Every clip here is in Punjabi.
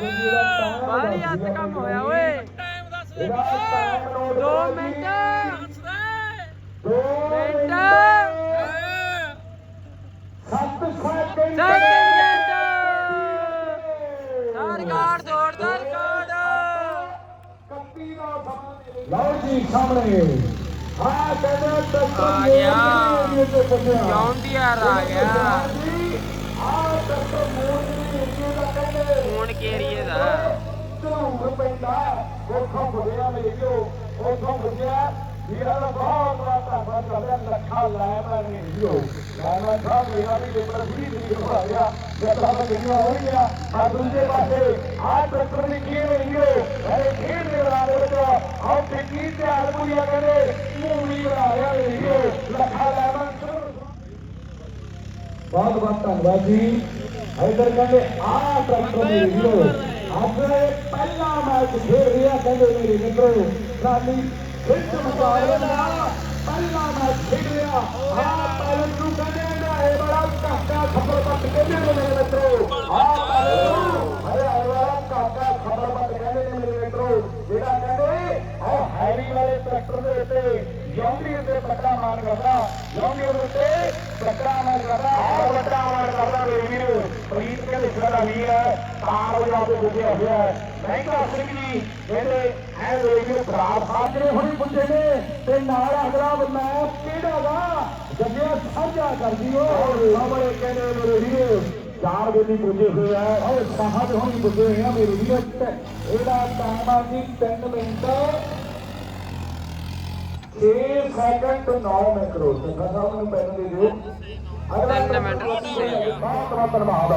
ਬਾਹਲੀ ਹੱਥ ਕੰਮ ਹੋਇਆ ਓਏ। ਦੋ ਮਿੰਟ। ਦੋ ਮਿੰਟ। ਸੱਤ ਸੈਕਿੰਡ ਸੈਕਿੰਡ ਸਰਕਾਰ ਦੌੜਦਾ ਰਿਕਾਰਡ ਲਓ ਜੀ ਸਾਹਮਣੇ। ਆ ਕਹਿੰਦੇ ਤੱਕ ਆ ਗਿਆ। ਜੌਂਡੀਆਰ ਆ ਗਿਆ ਆ ਤੱਕ ਮੋਦੀ ਏਰੀਏ ਦਾ ਕਹਿੰਦੇ ਹੁਣ ਕੇਰੀਏ ਦਾ ਝੂਠ ਪੈਂਦਾ ਉੱਥੋਂ ਬੁੱਢਿਆ ਮੇਰੀਓ ਉੱਥੋਂ ਬੁੱਢਿਆ ਵੀਰਾਂ ਦਾ ਬਹੁਤ ਬੜਾ ਧੰਨਵਾਦ ਕਰਦੇ ਹਾਂ ਲੱਖਾਂ ਲੈ ਮੈਂ ਮੇਰੀਓ ਲਾਣਾ ਸਾਹਿਬ ਮੇਰਾ ਵੀ ਪੇਪਰ ਵੀ ਨਹੀਂ ਹੋ ਗਿਆ ਜਦ ਤੱਕ ਮੈਨੂੰ ਹੋ ਗਿਆ ਆ ਦੂਜੇ ਪਾਸੇ ਆ ਟਰੈਕਟਰ ਦੀ ਕੀ ਮੇਰੀਓ ਇਹ ਖੇਡ ਦੇ ਬਣਾ ਦੇ ਵਿੱਚ ਆਹ ਟਿੱਕੀ ਤੇ ਆਲਮੂਰੀਆ ਕਹਿੰਦੇ ਮੂਵੀ ਬਣਾ ਰਿਹਾ ਮੇਰੀਓ ਇਧਰ ਕਹਿੰਦੇ ਆ ਟਰੈਕਟਰ ਦੀ ਵੀਡੀਓ ਅੱਜ ਪਹਿਲਾ ਮੈਚ ਖੇਡ ਰਿਹਾ ਕਹਿੰਦੇ ਮੇਰੇ ਮਿੱਤਰੋ ਰਾਨੀ ਫਿੱਟ ਮੁਕਾਬਲੇ ਦਾ ਪਹਿਲਾ ਮੈਚ ਖੇਡ ਰਿਹਾ ਆ ਪਹਿਲੇ ਨੂੰ ਕਹਿੰਦੇ ਨਾ ਇਹ ਬੜਾ ਕਾਕਾ ਖਬਰ ਪੱਟ ਕਹਿੰਦੇ ਨੇ ਮੇਰੇ ਮਿੱਤਰੋ ਆ ਪਹਿਲੇ ਨੂੰ ਅਰੇ ਬੜਾ ਕਾਕਾ ਖਬਰ ਪੱਟ ਕਹਿੰਦੇ ਨੇ ਮੇਰੇ ਮਿੱਤਰੋ ਜਿਹੜਾ ਕਹਿੰਦੇ ਆ ਹੈਰੀ ਵਾਲੇ ਟਰੈਕਟਰ ਦੇ ਉੱਤੇ ਜੌਂਡੀ ਉੱਤੇ ਪੱਟਾ ਮਾਰ ਕਰਦਾ ਜੌਂਡੀ ਉੱਤੇ ਪੱਟਾ ਮਾਰ ਕਰਦਾ ਆ ਵੀਰ। ਪ੍ਰੀਤ ਕਹਿੰਦੇ ਸਾਡਾ ਵੀਰ ਤਾਰ ਵਜਾ ਕੇ ਗੁੱਜਿਆ ਹੋਇਆ ਮਹਿੰਗਾ ਸਿੰਘ ਜੀ ਕਹਿੰਦੇ ਐ ਵੀਰ, ਖਰਾਬ ਸਾਜਰੇ ਹੋਣੀ ਪੁੱਜੇ ਨੇ ਤੇ ਨਾਲ ਅਗਲਾ ਮੈਚ ਕਿਹੜਾ ਵਾ? ਜੱਗਿਆ ਸਾਂਝਾ ਕਰਦੀ ਓ ਸਾਹਮਣੇ ਕਹਿੰਦੇ ਮੇਰੇ ਵੀਰ, ਚਾਰ ਵੇਲੇ ਪੁੱਜੇ ਹੋਏ ਆ। ਔਰ ਸਾਹਬ ਹੋਣੀ ਪੁੱਜੇ ਹੋਏ ਆ ਮੇਰੇ ਵੀਰ। ਇਹਦਾ ਟਾਈਮ ਆ ਜੀ 3 ਮਿੰਟ। 6 ਸੈਕਿੰਡ ਤੋਂ 9 ਮਿੰਟ ਰੋ ਸੰਗਾ ਸਾਹਿਬ ਨੂੰ ਪੈਨ ਦੇ ਦਿਓ ਅਗਲਾ ਮਿੰਟ। ਬਹੁਤ ਬਹੁਤ ਧੰਨਵਾਦ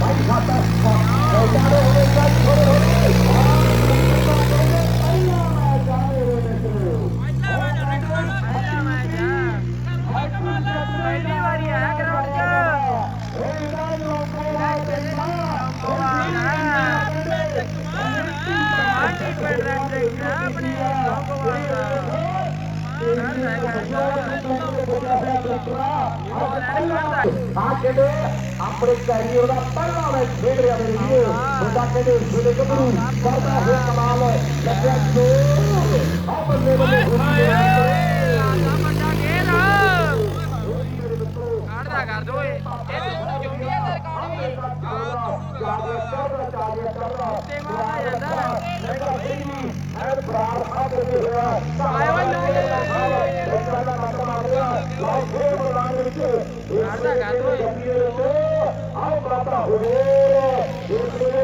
ਭਾਈ ਖਾਤਾ ਚਾਰੇ ਹੋਏ ਚੱਲ ਥੋੜੇ ਹੋਏ ਅੱਲਾ ਮੈਂ ਜਾਣੇ ਹੋਏ ਨੇ ਪਹਿਲਾ ਮੈਚ ਆ ਪਹਿਲੀ ਵਾਰੀ ਆਇਆ ਗਰਾਊਂਡ ਆ ਕਹਿੰਦੇ ਆਪਣੇ ਕੈਰੀਅਰ ਦਾ ਪਹਿਲਾ ਮੈਚ ਖੇਡ ਰਿਹਾ ਮੇਰੇ ਵੀਰ ਉਹਦਾ ਕਹਿੰਦੇ ਜਿਹੜੇ ਗੱਭਰੂ ਕਰਦਾ ਹੋਇਆ ਕਮਾਲ ਲੱਗਿਆ ਜੋ। ਆ ਬੱਲੇ ਬੱਲੇ ਹੁੰਦੀ ਹੈ ਆਸਾ ਵੱਡਾ ਗੇਰ ਕੱਢਦਾ ਕਰ ਦੋ ਏ ਇਹ ਤੂੰ ਜੋਗੀ ਆ ਤੇ ਰਿਕਾਰਡ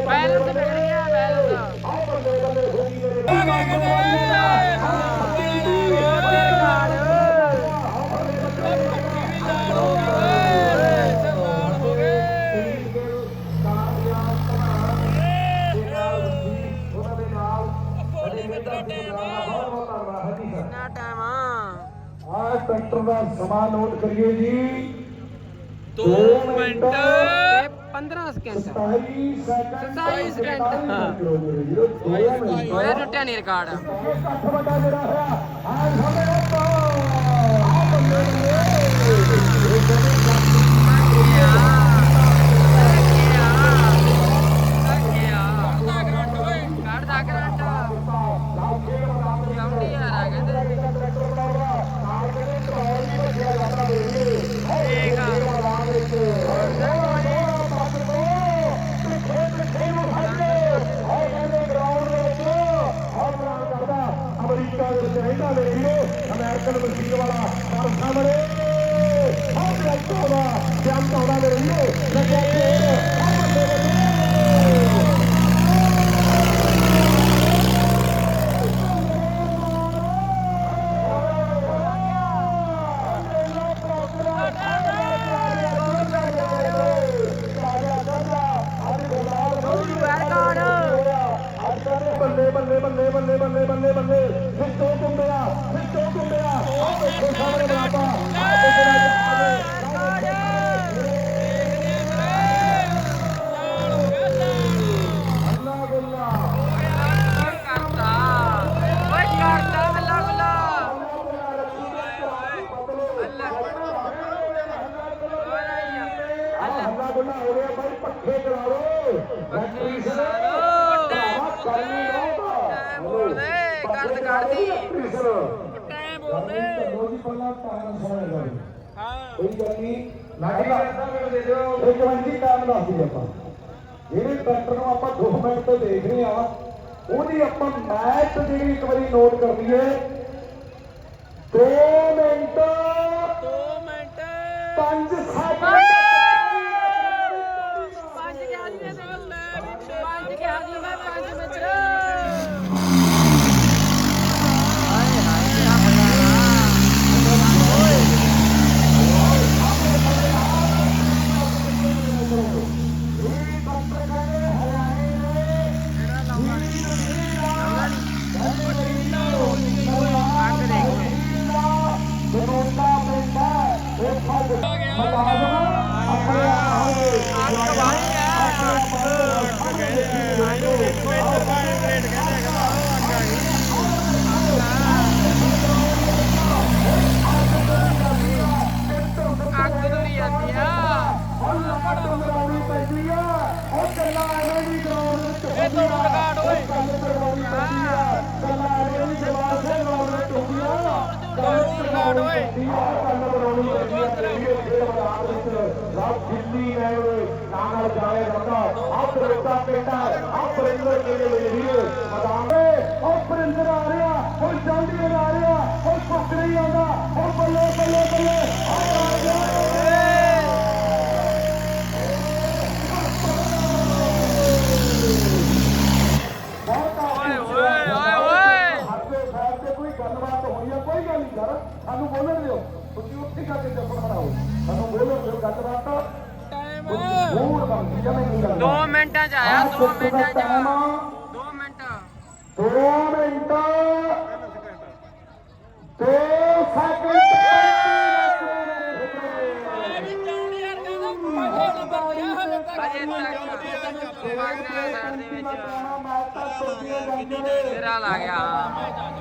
ਬੈਲੈਂਸ ਵਿਗੜ ਗਿਆ ਬੈਲੈਂਸ ਟਰੈਕਟਰ ਦਾ ਸਮਾਂ ਨੋਟ ਕਰੀਏ ਜੀ। 2 ਮਿੰਟ। ਤੇ 15 ਸਕਿੰਟ 27 ਸੈਕਿੰਡ 27 ਸਕਿੰਟ। ਹਾਂ। ਹੋਇਆ ਟੁੱਟਿਆ ਨਹੀਂ ਰਿਕਾਰਡ ਕੱਠ ਵੱਡਾ ਜਿਹੜਾ ਹੋਇਆ ਆ ਉੱਤੋਂ ਆ ਬੰਦੇ ਨੇ ਦੀ ਟਾਈਮ ਆਪਾਂ। ਜਿਹੜੇ ਟਰੈਕਟਰ ਨੂੰ ਆਪਾਂ 2 ਮਿੰਟ ਤੋਂ ਦੇਖ ਰਹੇ ਆ ਉਹਦੀ ਆਪਾਂ ਮੈਚ ਜਿਹੜੀ ਇੱਕ ਵਾਰੀ ਨੋਟ ਕਰ ਲਈਏ 2 हिंदी में नांगल जाए रखो ਜਾ ਕੇ ਜਸ਼ਨ ਬਣਾਓ ਸਾਨੂੰ ਬੋਲਣ ਦਿਓ ਗੱਲਬਾਤ ਟਾਈਮ ਹੋਰ ਬੰਦੀ ਜਮੇ ਨਹੀਂ ਗੱਲ 2 ਮਿੰਟਾਂ ਚ ਆਇਆ। 2 ਮਿੰਟਾਂ ਚ 2 ਮਿੰਟ। 2 ਮਿੰਟ। 2 ਤੇਰਾ ਲਾ ਗਿਆ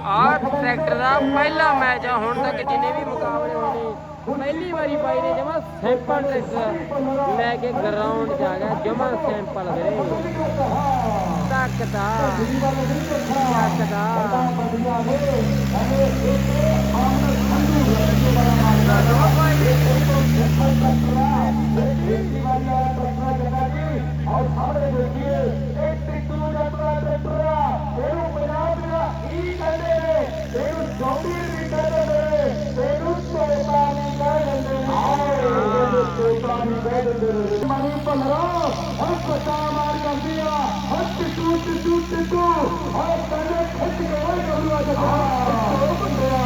ਆਹ ਟਰੈਕਟਰ ਦਾ ਪਹਿਲਾ ਮੈਚ ਆ ਹੁਣ ਤੱਕ ਜਿੰਨੇ ਵੀ ਮੁਕਾਬਲੇ ਹੋਣੇ ਪਹਿਲੀ ਵਾਰੀ ਬਾਈ ਨੇ ਜਮਾ ਸਿੰਪਲ ਟਰੈਕਟਰ ਲੈ ਕੇ ਗਰਾਊਂਡ ਜਾ ਗਿਆ ਜਮਾ ਸਿੰਪਲ ਵੀਰੇ। ਧੱਕਦਾ। ਧੱਕਦਾ। और ਭਲਰਾ ਹਰ ਪਤਾ ਮਾਰ ਕਰਦੀ ਆ। ਹਰ ਟਿੱਟੂ ਟਿੱਟੂ ਟਿੱਟੂ ਹਰ ਤਨੇ ਖਿੱਚ ਕੇ ਓਏ ਗੱਲੂਆ ਜੱਟਾ ਓ ਬੰਦਿਆ।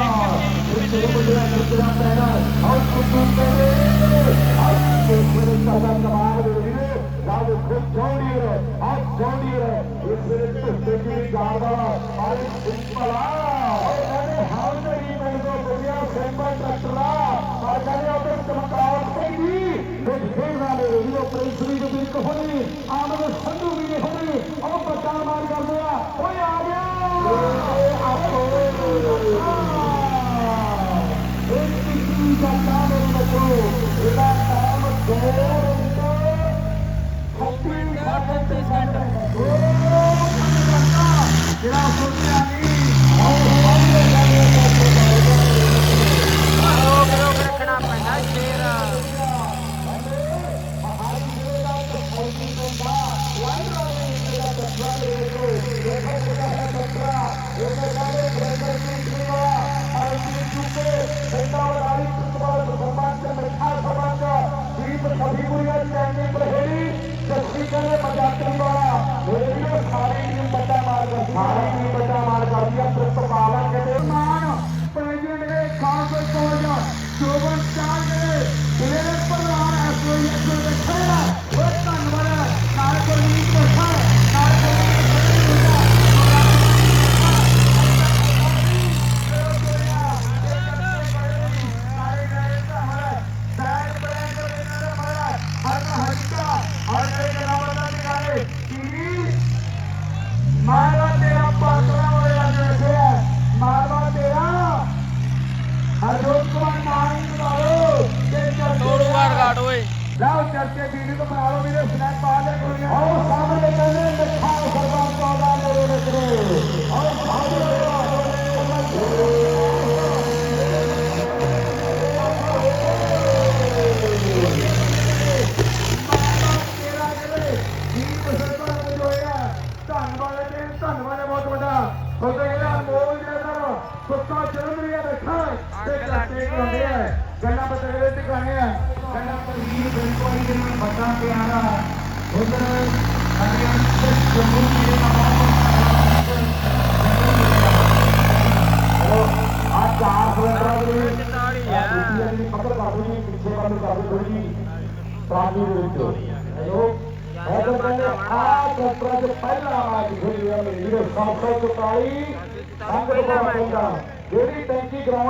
ਇਹ ਬੰਦਿਆ ਕਿਤਨਾ ਪੈਣਾ ਹਰ ਟਿੱਟੂ ਕਰੇ ਹਰ ਮੇਰੇ ਸਾਡਾ ਕਮਾਲ ਦੇ ਵੀਰੇ। ਰਾਜ ਖੁਦ ਜੋੜੀ ਰੇ ਹਰ ਜੋੜੀ ਰੇ ਇਸ ਮੇਰੇ ਟੁੱਟੇ ਕੀ ਗਾਲ ਵਾਲਾ। ਹਰ ਭਲਾ। ਓਏ ਹਾਲ ਨਹੀਂ ਮੈਨੂੰ ਬੰਦਿਆ ਸੈਂਪਲ ਟਰੈਕਟਰਾ। এই সুবিধা আমাদের সঙ্গে भारत में बचा हमारे भारतीय पुस्तकालय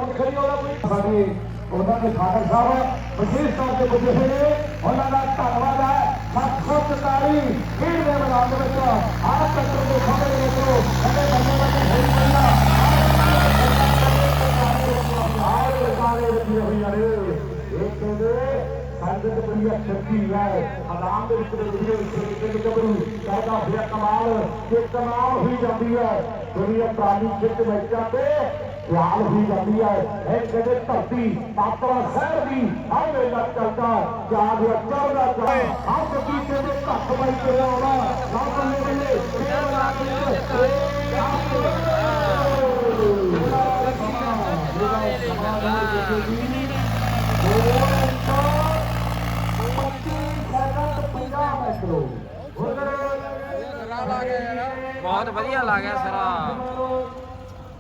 ਟੈਂਕੀ ਖੜੀ ਉਹਦਾ ਕੋਈ। ਸਾਡੇ ਉਹਨਾਂ ਦੇ ਖਾਦਰ ਸਾਹਿਬ ਵਿਸ਼ੇਸ਼ ਤੌਰ ਤੇ ਪੁੱਜੇ ਹੋਏ ਨੇ। ਉਹਨਾਂ ਦਾ ਧੰਨਵਾਦ ਹੈ। 744 ਖੇਡ ਦੇ ਮੈਦਾਨ ਦੇ ਵਿੱਚ ਆ ਕੰਟਰ ਦੇ ਸਾਹਮਣੇ ਦੇਖੋ ਸਾਡੇ ਬੰਦੇ ਬੰਦੇ ਹੋਈ ਪਹਿਲਾ ਆਏ ਲਗਾਰੇ ਲੱਗੀ ਹੋਈਆਂ ਨੇ। ਇਹ ਕਹਿੰਦੇ ਸੰਗਤ ਬੜੀ ਸ਼ਕਤੀ ਹੈ। ਆਰਾਮ ਦੇ ਵਿੱਚ ਵੀਡੀਓ ਵਿੱਚ ਇੱਕ ਗੱਭਰੂ। ਕਰਦਾ ਹੋਇਆ ਕਮਾਲ ਤੇ ਕਮਾਲ ਹੋਈ ਜਾਂਦੀ ਹੈ। ਦੁਨੀਆ ਪ੍ਰਾਣੀ ਖਿੱਚ ਵਿੱਚ ਜਾਂਦੇ ਖਿਆਲ ਹੋਈ ਜਾਂਦੀ ਹੈ ਇਹ ਕਹਿੰਦੇ ਧਰਤੀ ਪਾਤਰਾ ਸ਼ਹਿਰ ਦੀ ਆ ਵੇਲਾ ਚੱਲਦਾ ਜਾਗ ਚੜਦਾ ਚਾ ਆ ਕੀ ਕਹਿੰਦੇ ਘੱਟ ਬਾਈ ਤੇ ਆਉਣਾ ਨਾ ਬੰਦੇ ਬੰਦੇ ਇਹ ਰਾਤ ਬਹੁਤ ਵਧੀਆ ਲੱਗਿਆ ਸਰਾ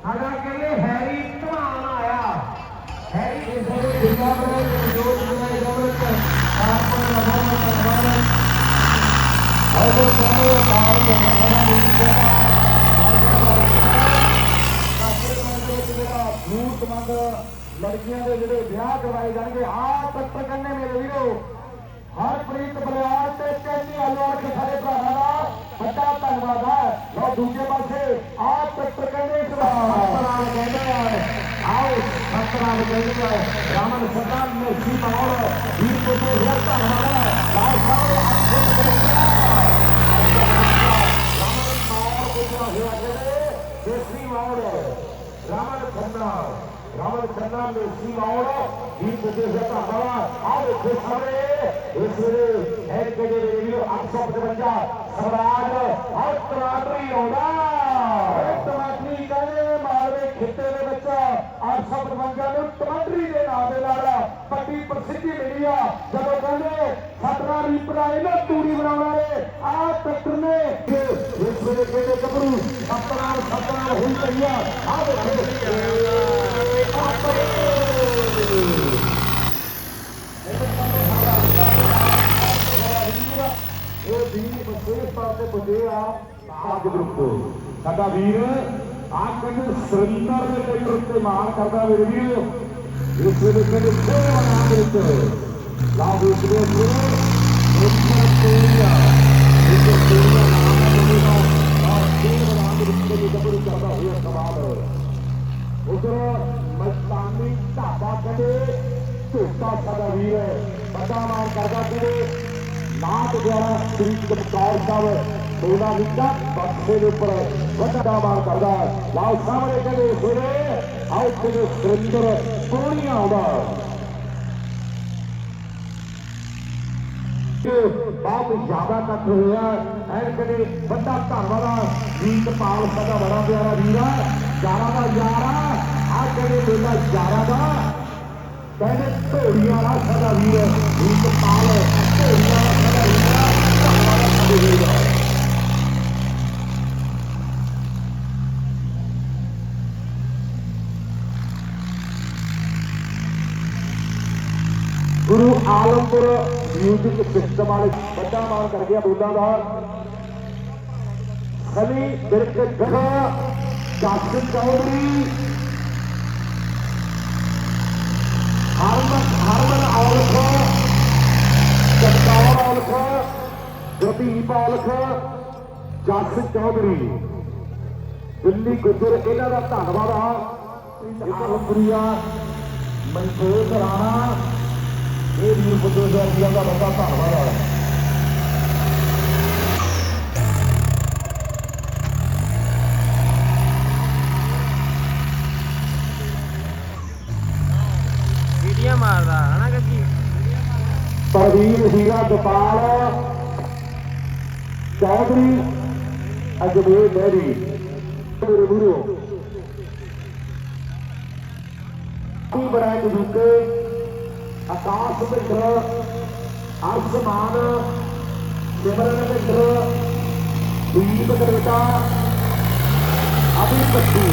ਸਾਡਾ ਕਹਿੰਦੇ ਹੈਰੀ ਧਮਾਨ ਆਇਆ। ਹੈਰੀ ਇਸ ਦੇ ਦੁਨੀਆ ਦੇ ਜੋ ਦੁਨੀਆ ਦੇ ਆਪ ਨੂੰ ਲਗਾਉਣ ਦਾ ਧੰਨਵਾਦ ਆਓ ਕਹਿੰਦੇ ਕਾਲ ਦਾ ਖਬਰਾਂ ਨਹੀਂ ਜ਼ਰੂਰਤਮੰਦ ਲੜਕੀਆਂ ਦੇ ਜਿਹੜੇ ਵਿਆਹ ਕਰਵਾਏ ਜਾਣਗੇ ਆਹ ਪੱਤਰ ਕੰਨੇ ਮੇਰੇ ਵੀਰੋ। ਹਰਪ੍ਰੀਤ ਬਲਿਆਰ ਤੇ ਚੰਨੀ ਅਲਵਾਰ ਸਾਡੇ ਭਰਾਵਾਂ ਦਾ ਵੱਡਾ ਧੰਨਵਾਦ ਹੈ ਲੋ ਦੂਜੇ ਪਾਸੇ ਆਹ ਪੱਤਰ ਕੰਨੇ ਇਸ ਦਾ ਸਤਨਾਮ ਕਹਿੰਦੇ ਆ ਆਓ ਸਤਨਾਮ ਕਹਿੰਦੇ ਆ ਰਾਮਨ ਸਰਦਾਰ ਨੇ ਸੀ ਮਾਹੌਲ ਵੀਰ ਕੋ ਤੋਂ ਹੋਰ ਧੰਨਵਾਦ ਹੈ ਲਾਲ ਸਾਹਿਬ ਆਪਕੇ ਰਾਮਨ ਮਾਹੌਲ ਗੁਜਰਾ ਹੋਇਆ ਜਿਹੜੇ ਦੇਸੀ ਮਾਹੌਲ ਰਾਮਨ ਖੰਨਾ ਰਾਮਨ ਖੰਨਾ ਨੇ ਸੀ ਮਾਹੌਲ ਇਸ ਵੇਲੇ ਹੈ ਕਿਹੜੇ 855 ਸਵਰਾਜ ਹਰ ਤਰਾਤਰੀ ਆਉਂਦਾ। ਟਮਾਟਰੀ ਕਹਿੰਦੇ ਮਾਲਵੇ ਖਿੱਤੇ ਦੇ ਵਿੱਚ 855 ਨੂੰ ਟਮਾਟਰੀ ਦੇ ਨਾਂ ਦੇ ਨਾਲ ਵੱਡੀ ਪ੍ਰਸਿੱਧੀ ਮਿਲੀ ਆ। ਜਦੋਂ ਕਹਿੰਦੇ ਸਤਨਾ ਰੀਪਰਾ ਇਹਨਾਂ ਤੂੜੀ ਬਣਾਉਣ ਵਾਲੇ ਆ ਟੱਕਰ ਨੇ। ਇਸ ਵੇਲੇ ਕਹਿੰਦੇ ਗੱਭਰੂ? ਸਤਨਾ ਸਤਨਾ ਹੋਈ ਪਈ ਆ ਆ ਇਹ ਵੀਰ ਵਿਸ਼ੇਸ਼ ਤੌਰ ਤੇ ਪੁੱਜੇ ਆ ਆਜ ਗਰੁੱਪ ਤੋਂ ਸਾਡਾ ਵੀਰ ਆ ਕਹਿੰਦੇ ਸੁਰਿੰਦਰ ਦੇ ਕੋਈ ਉੱਤੇ ਮਾਣ ਕਰਦਾ ਮੇਰੇ ਵੀਰ ਇਸ ਵੇਲੇ ਕਹਿੰਦੇ ਸੋਹਣਾ ਨਾਮ ਦੇ ਵਿੱਚ ਲਾ ਦੇ ਦੇ ਦੇ ਉੱਤੇ ਤੇਰੀਆ ਇਸ ਤੇਰੀਆ ਨਾਮ ਹੈ ਜਿਹੜਾ ਆ ਸੇਵ ਨਾਮ ਦੇ ਵਿੱਚ ਕੋਈ ਗੱਭਰੂ ਕਰਦਾ ਹੋਇਆ ਸਵਾਲ ਉਧਰ ਮਸਤਾਨੀ ਢਾਬਾ ਕਹਿੰਦੇ ਝੋਟਾ ਸਾਡਾ ਵੀਰ ਹੈ, ਵੱਡਾ ਮਾਣ ਕਰਦਾ ਕਹਿੰਦੇ ਨਾਥ ਦੁਆਰਾ ਸ੍ਰੀ ਚਮਕੌਰ ਸਾਹਿਬ ਉਹਨਾਂ ਵਿੱਚਾ ਬਖਸ਼ੇ ਦੇ ਉੱਪਰ ਵੱਡਾ ਮਾਣ ਕਰਦਾ ਲਾਓ ਸਾਹਮਣੇ ਕਹਿੰਦੇ ਸਵੇਰੇ ਆਓ ਕਹਿੰਦੇ ਸੁਰਿੰਦਰ ਸੋਹਣੀਆਂ ਆਉਂਦਾ ਬਹੁਤ ਜ਼ਿਆਦਾ ਕੱਟ ਹੋਇਆ ਐਨ ਕਦੇ ਵੱਡਾ ਧੰਨਵਾਦ ਆ ਜੀਤਪਾਲ ਸਾਡਾ ਬੜਾ ਪਿਆਰਾ ਵੀਰ ਆ ਯਾਰਾਂ ਦਾ ਯਾਰ ਆ ਆ ਕਦੇ ਮੇਲਾ ਯਾਰਾਂ ਦਾ। ਕਹਿੰਦੇ ਢੋੜੀਆਂ ਵਾਲਾ ਸਾਡਾ ਵੀਰ ਜੀਤਪਾਲ ਢੋੜੀਆਂ ਗੁਰੂ ਆਲਮਪੁਰ ਮਿਊਜ਼ਿਕ ਸਿਸਟਮ ਵਾਲੇ ਵੱਡਾ ਮਾਨ ਕਰ ਗਿਆ ਬੋਲਾਂ ਦਾ। ਖਲੀ ਬਿਰਕ ਗਹਾ ਜਾਸਨ ਚੌਧਰੀ। ਹਰਮਨ ਹਰਮਨ ਆਲਖਾ ਸਤਾਰ ਆਲਖਾ ਗੁਰਦੀਪ ਔਲਖ ਜੱਟ ਚੌਧਰੀ। ਦਿੱਲੀ ਗੁੱਜਰ ਇਹਨਾਂ ਦਾ ਧੰਨਵਾਦ ਆ। ਆਲਮਪੁਰੀਆ ਮਨਸੂਰ ਰਾਣਾ ਇਹ ਵੀਰ ਬੁੱਧੂ ਦਾ ਦਾ ਵੱਡਾ ਧੰਨਵਾਦ ਆ। ਵੀਡੀਓ ਮਾਰਦਾ ਹਨਾ ਗੱਗੀ ਪ੍ਰਵੀਨ ਹੀਰਾ ਗੋਪਾਲ ਚੌਧਰੀ ਅਜਮੇਰ ਮਹਿਰੀ ਮੇਰੇ ਗੁਰੂ ਕੀ ਬਰਾਇ ਜੁਕੇ ਆਕਾਸ਼ ਮਿੰਦਰ ਅਰਸ਼ਮਾਨ ਸਿਮਰਨ ਮਿੰਦਰ ਦੀਪ ਕਨੇਡਾ ਅਭੀ ਪੱਟੀ।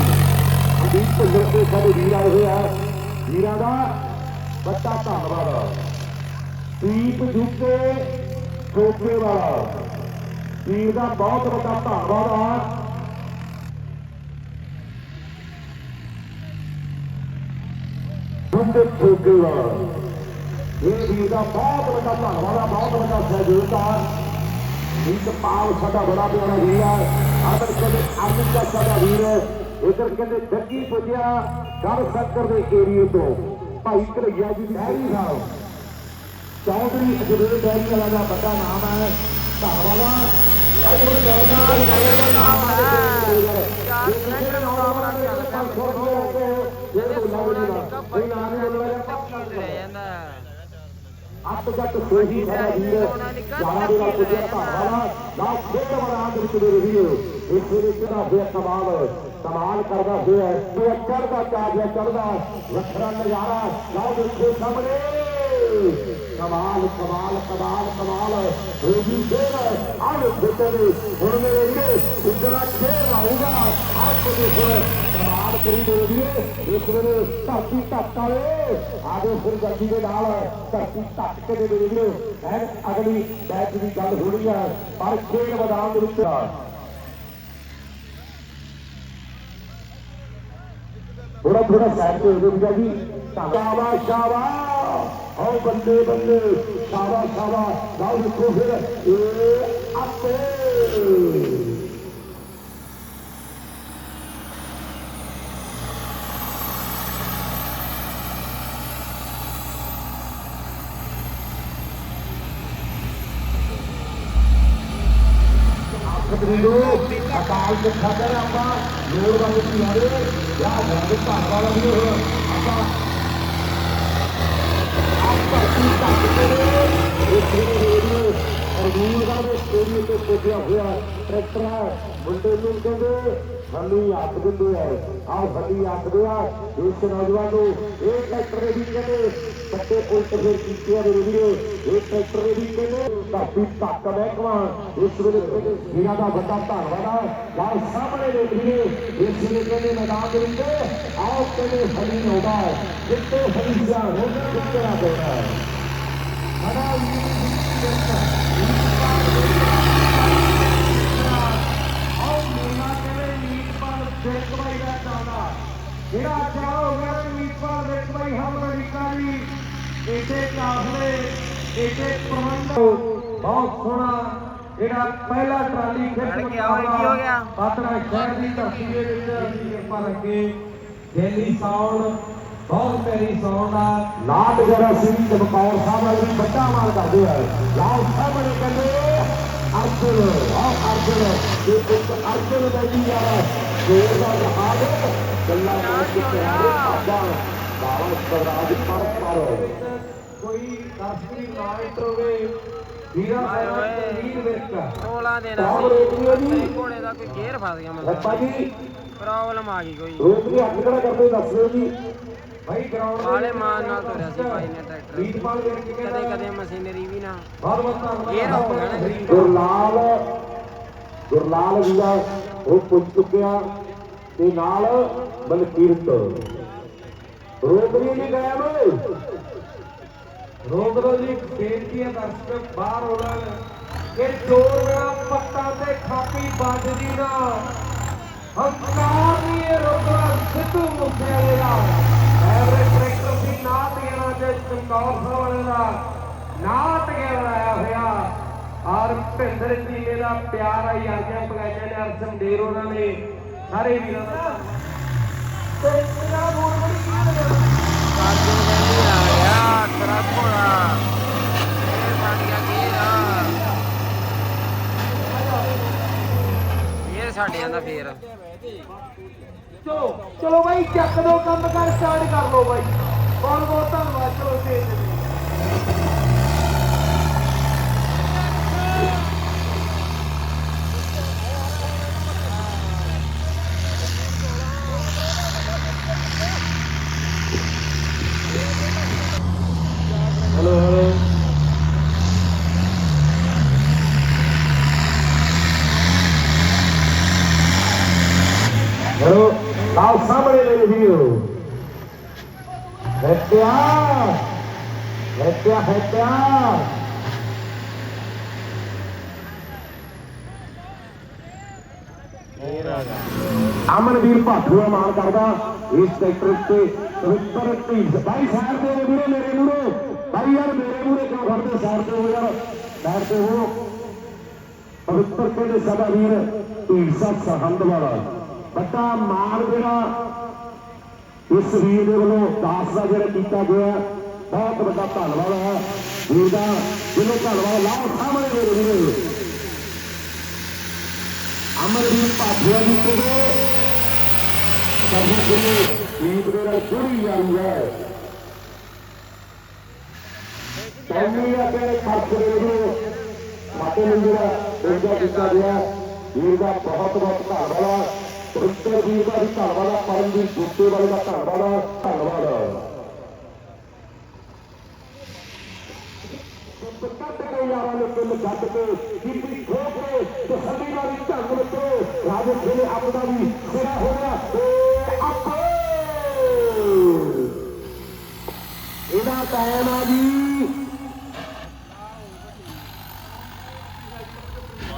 ਅਭੀ ਭੁੱਲਰ ਦੇ ਸਾਡੇ ਵੀਰ ਆਏ ਹੋਏ ਆ। ਵੀਰਾਂ ਦਾ ਵੱਡਾ ਧੰਨਵਾਦ। ਦੀਪ ਜੁਕੇ ਠੋਕੇ ਵਾਲਾ। ਵੀਰ ਦਾ ਬਹੁਤ ਵੱਡਾ ਧੰਨਵਾਦ ਆ। ਜੁਕੇ ਠੋਕੇ ਵਾਲਾ। ਇਹ ਵੀਰ ਦਾ ਬਹੁਤ ਵੱਡਾ ਧੰਨਵਾਦ ਆ, ਬਹੁਤ ਵੱਡਾ ਸਹਿਯੋਗ ਆ। ਇੱਕ ਪਾਲ ਸਾਡਾ ਬੜਾ ਪਿਆਰਾ ਵੀਰ ਆ। ਆਦਰ ਕਹਿੰਦੇ ਅਰਜਨ ਦਾ ਸਾਡਾ ਵੀਰ ਇਧਰ ਕਹਿੰਦੇ ਜੱਗੀ ਪੁੱਜਿਆ ਗੜ ਸ਼ੰਕਰ ਦੇ ਏਰੀਏ ਤੋਂ। ਭਾਈ ਘੜਈਆ ਜੀ ਡੈਰੀ ਸਾਹਿਬ ਚੌਧਰੀ ਅਜਵੇਰ ਡੈਰੀ ਵਾਲਾ ਦਾ ਵੱਡਾ ਨਾਮ ਹੈ। ਧੰਨਵਾਦ ਆ ਸੋਹੀ ਸਾਡਾ ਵੀਰ ਜਾਣਾ ਦੇ ਨਾਲ ਪੁੱਜਿਆ ਧੰਨਵਾਦ ਨਾ ਖੇਡ ਮੈਦਾਨ ਦੇ ਵਿੱਚ ਦੇ ਰਹੀ ਹੈ ਇਸ ਦੇ ਵਿੱਚ ਹੋਇਆ ਕਮਾਲ ਕਮਾਲ ਕਰਦਾ ਹੋਇਆ ਇਹ ਚੜਦਾ ਚਾਹਿਆ ਚੜਦਾ ਵੱਖਰਾ ਨਜ਼ਾਰਾ ਲਓ ਦੇਖੋ ਸਾਹਮਣੇ ਕਮਾਲ ਕਮਾਲ ਕਮਾਲ ਕਮਾਲ। ਹੋ ਜੀ ਫੇਰ ਆਹ ਦੇਖੋ ਹੁਣ ਮੇਰੇ ਵੀਰੇ ਇੰਦਰਾ ਖੇਡ ਆਊਗਾ। ਆਪ ਦੇ ਫਿਰ ਕਮਾਲ ਕਰੀ ਦੇ ਵੀਰੇ। ਇਸ ਵੇਲੇ ਧਰਤੀ ਧੱਕ ਵਾਲੇ ਆਗੇ ਫਿਰ ਗੱਡੀ ਦੇ ਨਾਲ ਧਰਤੀ ਧੱਕ ਕੇ ਦੇ ਵੀਰੇ। ਐਨ ਅਗਲੀ ਮੈਚ ਦੀ ਗੱਲ ਹੋਣੀ ਹੈ, ਪਰ ਖੇਡ ਮੈਦਾਨ ਦੇ ਵਿੱਚ ਥੋੜਾ ਥੋੜਾ ਸਾਈਡ ਤੇ ਹੋ ਜਾਓ ਜੀ। ਸ਼ਾਬਾ ਸ਼ਾਬਾ ਆਓ ਬੰਦੇ ਬੰਦੇ ਸ਼ਾਬਾ ਸ਼ਾਬਾ ਲਾਓ ਦੇਖੋ ਫਿਰ। ਇਹ ਆਪੇ। ਕਬੀਰੋ ਅਕਾਲ ਦੇ ਖਾਦਰ ਆਪਾਂ ਲੋੜ ਵਾਲੇ ਕੀ ਆਰੇ ਯਾ ਰੰਗ ਵਾਲਾ ਵੀ ਹੋ ਆਪਾਂ ਆਪਾਂ ਦੇ ਸਟੇਡੀਅਮ ਤੇ ਪੁੱਜਿਆ ਹੋਇਆ ਟਰੈਕਟਰ ਹੈ ਮੁੰਡੇ ਨੂੰ ਕਹਿੰਦੇ ਹੱਲੀ ਹੱਥ ਦਿੰਦੇ ਆ ਆਹ ਹੱਲੀ ਹੱਥਦੇ ਆ ਇਸ ਨੌਜਵਾਨ ਨੂੰ ਇਹ ਟਰੈਕਟਰ ਦੇ ਵੀ ਕਹਿੰਦੇ ਬੱਟੇ ਉਲਟ ਫਿਰ ਕੀਤੇ ਆ ਮੇਰੇ ਵੀਰੋ ਇਹ ਟਰੈਕਟਰ ਦੇ ਵੀ ਕਹਿੰਦੇ ਧਰਤੀ ਧੱਕ ਮਹਿਕਮਾ ਇਸ ਵੇਲੇ ਕਹਿੰਦੇ ਵੀਰਾਂ ਦਾ ਵੱਡਾ ਧੰਨਵਾਦ। ਆ ਨਾਲ ਸਾਹਮਣੇ ਦੇ ਵੀਰੇ ਇਸ ਵੇਲੇ ਕਹਿੰਦੇ ਮੈਦਾਨ ਦੇ ਵਿੱਚ ਆਓ ਕਹਿੰਦੇ ਹਰੀ ਹੋਦਾ ਜਿੱਤੇ ਹਰੀ ਜਾ ਹੋਣਾ ਕਿੱਥੇ ਆ ਦੇਣਾ ਹਨਾ ਆਓ ਮੇਲਾ ਕਹਿੰਦੇ ਮੀਟਪਾਲ ਦੇਖਵਾਈ ਦਾ ਚਾਹੁੰਦਾ ਜਿਹੜਾ ਅੱਛਾ ਹੋ ਗਿਆ ਮੀਟਪਾਲ ਦੇਖਵਾਈ ਹਮ ਅਮਰੀਕਾ ਦੀ ਇਹਦੇ ਕਾਫਲੇ ਇਹਦੇ ਪ੍ਰਬੰਧ ਬਹੁਤ ਸੋਹਣਾ ਜਿਹੜਾ ਪਹਿਲਾ ਟਰਾਲੀ ਹੋ ਗਿਆ? ਪਾਤਰਾ ਸ਼ਹਿਰ ਦੀ ਧਰਤੀ ਦੇ ਵਿੱਚ ਕਿਰਪਾ ਲੱਗੇ ਦਿੱਲੀ ਸਾਊਂਡ ਬਹੁਤ ਪਿਆਰੀ ਸਾਊਂਡ ਆ। ਲਾਟ ਜਰਾ ਸਿੰਘ ਚਮਕੌਰ ਸਾਹਿਬ ਵਾਲੀ ਵੱਡਾ ਮਾਲ ਕਰਦੇ ਆ। ਲਾਓ ਸਾਹਮਣੇ ਕਹਿੰਦੇ ਅਰਜੁਨ ਆਹ ਅਰਜੁਨ ਇਹ ਇੱਕ ਅਰਜੁਨ ਦਾ ਜੀ ਆ ਦੇਰ ਦਾ ਜਹਾਜ਼ ਗੱਲਾਂ ਮਾਰ ਕੇ ਪਿਆਰੇ ਆਜਾ ਬਾਬਾ ਸਵਰਾਜ ਪਰ ਪਰ ਕੋਈ ਦਸਵੀਂ ਨਾਈਟ ਹੋਵੇ ਵੀਰਾ ਸਾਹਿਬ ਤਨਵੀਰ ਵਿਰਕ 16 ਦਿਨ ਰਾਮ ਰੇਡੀਓ ਸੀ ਜੀ। ਘੋੜੇ ਦਾ ਕੋਈ ਗੇਅਰ ਫਸ ਗਿਆ ਜੀ ਪ੍ਰੋਬਲਮ ਆ ਗਈ ਕੋਈ ਰੋਜ਼ ਵੀ ਅੱਗ ਕਿਹੜਾ ਕਰਦੇ ਦੱਸਿਓ ਜੀ ਭਾਈ ਗਰਾਊਂਡ ਵਾਲੇ ਮਾਨ ਨਾਲ ਤੁਰਿਆ ਸੀ ਭਾਈ ਨੇ ਟਰੈਕਟਰ ਵੀਰਪਾਲ ਵਿਰਕ ਕਦੇ ਕਹਿੰਦਾ ਕਦੇ ਮਸ਼ੀਨਰੀ ਵੀ ਨਾ ਬਹੁਤ ਬਹੁਤ ਧੰਨਵਾਦ ਇਹ ਹੋ ਗਿਆ ਨਾ ਜੀ। ਗੁਰਲਾਲ ਗੁਰਲਾਲ ਵੀਰਾ ਉਹ ਪੁੱਜ ਚੁੱਕਿਆ ਤੇ ਨਾਲ ਬਲਕੀਰਤ ਰੋਕਰੀ ਨਹੀਂ ਗਾਇਬ ਰੋਕ ਲੋ ਜੀ ਬੇਨਤੀ ਹੈ ਦਰਸ਼ਕ ਬਾਹਰ ਹੋਣਾ ਕਿ ਜੋਰ ਮੇਰਾ ਪੱਤਾ ਤੇ ਖਾਪੀ ਵੱਜਦੀ ਨਾ ਹੰਕਾਰ ਨਹੀਂ ਇਹ ਰੋਕਣਾ ਸਿੱਧੂ ਮੂਸੇਵਾਲੇ ਦਾ ਐਵਰੇਜ ਗਿਣਾ ਤੇ ਚਮਕੌਰ ਸਾਹਿਬ ਵਾਲੇ ਦਾ ਨਾਟ ਗਿਣਾ ਆਇਆ ਹੋਇਆ। ਔਰ ਭਿੰਦਰ ਜੀਲੇ ਦਾ ਪਿਆਰ ਆਈ ਅਰਜਨ ਪਗਾਈਆਂ ਨੇ ਅਰਜਨ ਦੇਰ ਉਹਨਾਂ ਨੇ ਸਾਰੇ ਵੀਰਾਂ ਦਾ ਤੇ ਪੰਜਾਬ ਹੋਰ ਬੜੀ ਕੀ ਹੈ ਕਾਜੂ ਕਹਿੰਦੀ ਆ ਗਿਆ ਤੇਰਾ ਘੋੜਾ ਇਹ ਸਾਡੀਆਂ ਗੀਰ ਇਹ ਸਾਡਿਆਂ ਦਾ ਫੇਰ। ਚਲੋ ਚਲੋ ਬਾਈ ਚੱਕ ਦੋ ਕੰਮ ਕਰ ਸਟਾਰਟ ਕਰ ਲਓ ਬਾਈ। ਬਹੁਤ ਬਹੁਤ ਧੰਨਵਾਦ ਚਲੋ ਸਟੇਜ ਤੇ ਹੈਲੋ ਹੈਲੋ ਹੈਲੋ ਆਓ ਸਾਹਮਣੇ ਮੇਰੇ ਵੀਰੋ ਹੈ ਪਿਆਰ ਹੈ ਪਿਆਰ ਅਮਨਵੀਰ ਭਾਟੂਆ ਮਾਨ ਕਰਦਾ। ਇਸ ਟਰੈਕਟਰ ਤੇ ਪਵਿੱਤਰ ਢੀਂਡ ਬਾਈ ਸਾਈਡ ਤੇ ਵੀਰੇ, ਮੇਰੇ ਮੂਹਰੇ ਬਾਈ ਯਾਰ, ਮੇਰੇ ਮੂਹਰੇ ਕਿਉਂ ਖੜਦੇ ਸਾਈਡ ਤੇ ਹੋ ਯਾਰ। ਸਾਈਡ ਤੇ ਹੋ। ਪਵਿੱਤਰ ਕਹਿੰਦੇ ਸਦਾ ਵੀਰ ਢੀਂਡਸਾ ਸਰਹੰਦ ਵਾਲਾ। ਵੱਡਾ ਮਾਣ ਜਿਹੜਾ ਇਸ ਵੀਰ ਦੇ ਵੱਲੋਂ ਦਾਸ ਦਾ ਜਿਹੜਾ ਕੀਤਾ ਗਿਆ ਬਹੁਤ ਵੱਡਾ ਧੰਨਵਾਦ ਹੈ। ਵੀਰ ਦਾ ਜਿਹਨੂੰ ਧੰਨਵਾਦ ਲਾਓ ਸਾਹਮਣੇ ਮੇਰੇ ਵੀਰੇ ਅਮਰਦੀਪ ਭਾਟੀਆ ਜੀ ਕੋਲੋਂ ਸਾਡੇ ਕੋਲੇ ਦੀਪ ਦੇ ਨਾਲ ਜੁੜੀ ਜਾਈ ਹੈ। ਪਹਿਲੀ ਆਪਣੇ ਖਰਚ ਦੇ ਵਿੱਚ ਮਾਤੇ ਨੂੰ ਜਿਹੜਾ ਦਰਜਾ ਗਿਆ, ਵੀਰ ਦਾ ਬਹੁਤ ਬਹੁਤ ਧੰਨਵਾਦ। ਹੈ ਵੀਰ ਦਾ ਵੀ ਧੰਨਵਾਦ। ਹੈ ਪਰਮਜੀਤ ਗੁੱਤੇ ਵਾਲੇ ਦਾ ਧੰਨਵਾਦ। ਧੰਨਵਾਦ। ਕੇ ਯਾਰਾਂ ਨੇ ਕਿੰਨ ਛੱਡ ਕੇ ਕੀਤੀ ਠੋਕ ਕੇ ਤਸੱਲੀ ਹੀ ਢੰਗ ਵਿੱਚੋਂ ਰਾਜੇ ਖੇਲੇ ਆਪਦਾ ਵੀ ਸਿਰਾ ਹੋ ਗਿਆ ਤੇ ਆਪੋ। ਇਹਦਾ ਟਾਈਮ ਆ ਜੀ।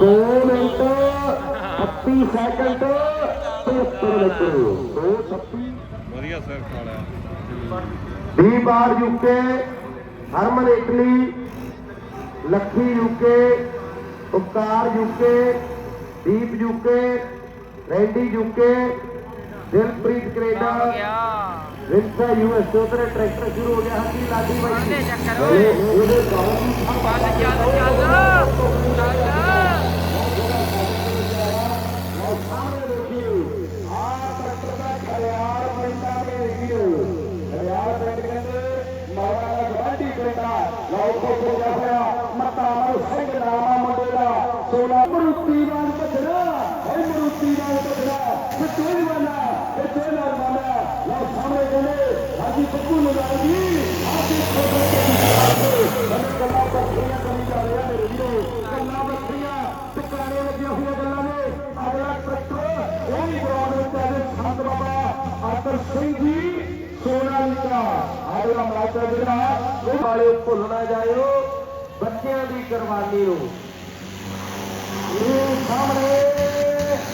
ਦੋ ਮਿੰਟ 36 ਸੈਕਿੰਡ 73 ਮਿੰਟ। ਦੋ 36 ਵਧੀਆ ਸਿਰ ਖਾਲਿਆ ਵੀਹ ਬਾਰ UK Harman Italy Lakhi UK Upkar UK Deep UK Randy UK Dilpreet ਆ ਕੈਨੇਡਾ ਗਿਆ ਰਿੰਸਾ ਯੂਐਸ ਉਧਰ ਟਰੈਕਟਰ ਸ਼ੁਰੂ ਹੋ ਗਿਆ ਹੱਥੀ ਲਾਡੀ ਬਾਈ ਉਹਦੇ ਚੱਕਰ ਓਏ। ਉਹਦੇ ਗਾਉਂ ਦੀ ਚੱਲ ਚੱਲ ਚੱਲ ਚੱਲ ਸਾਹਮਣੇ ਦੇਖਿਓ ਆ ਟਰੈਕਟਰ ਦਾ ਖਿਆਲ ਪੈਂਦਾ ਕੇ ਦੇਖਿਓ ਖਿਆਲ ਪਿੰਡ ਕਹਿੰਦੇ ਮੌਲਾ ਦਾ ਗਵਾਂਢੀ ਪਿੰਡਾ ਲਓ ਕੋਕੋ ਜਾਫਿਆ ਮੱਤਾ ਮਰ ਸਿੰਘ ਨਾਮਾ ਮੁੰਡੇ ਦਾ ਸੋਨਾ ਮਰੂਤੀ ਨਾਲ ਭਜਣਾ ਹੈ ਮਰੂਤੀ ਨਾਲ ਭਜਣਾ ਕਿੱਥੇ ਵਾਲਾ ਇੱਥੇ ਨਾਲ ਵਾਲਾ ਲਓ ਸਾਹਮਣੇ ਕਹਿੰਦੇ ਹਾਜੀ ਬੱਬੂ ਲਗਾ ਜੀ ਆ ਦੇਖੋ ਬੱਚੇ ਗੱਲਾਂ ਬੱਕਰੀਆਂ ਕਰੀ ਜਾ ਰਿਹਾ ਮੇਰੇ ਵੀਰੋ ਗੱਲਾਂ ਬੱਕਰੀਆਂ ਟਿਕਾਣੇ ਲੱਗੀਆਂ ਹੋਈਆਂ ਗੱਲਾਂ ਨੇ ਅਗਲਾ ਟਰੈਕਟਰ ਉਹ ਵੀ ਗਰਾਊਂਡ ਵਿੱਚ ਆਦੇ ਸੰਤ ਬਾਬਾ ਆਦਰ ਸਿੰਘ ਜੀ ਸੋਨਾਲੀਕਾ ਅਗਲਾ ਮੈਚ ਜਿਹੜਾ ਉਹ ਵਾਲੇ ਭੁੱਲ ਨਾ ਜਾਇਓ ਬੱਚਿਆਂ ਦੀ ਕੁਰਬਾਨੀ ਨੂੰ ਇਹ ਸਾਹਮਣੇ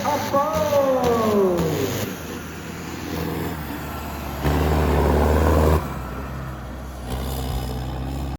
ਅੱਪੋ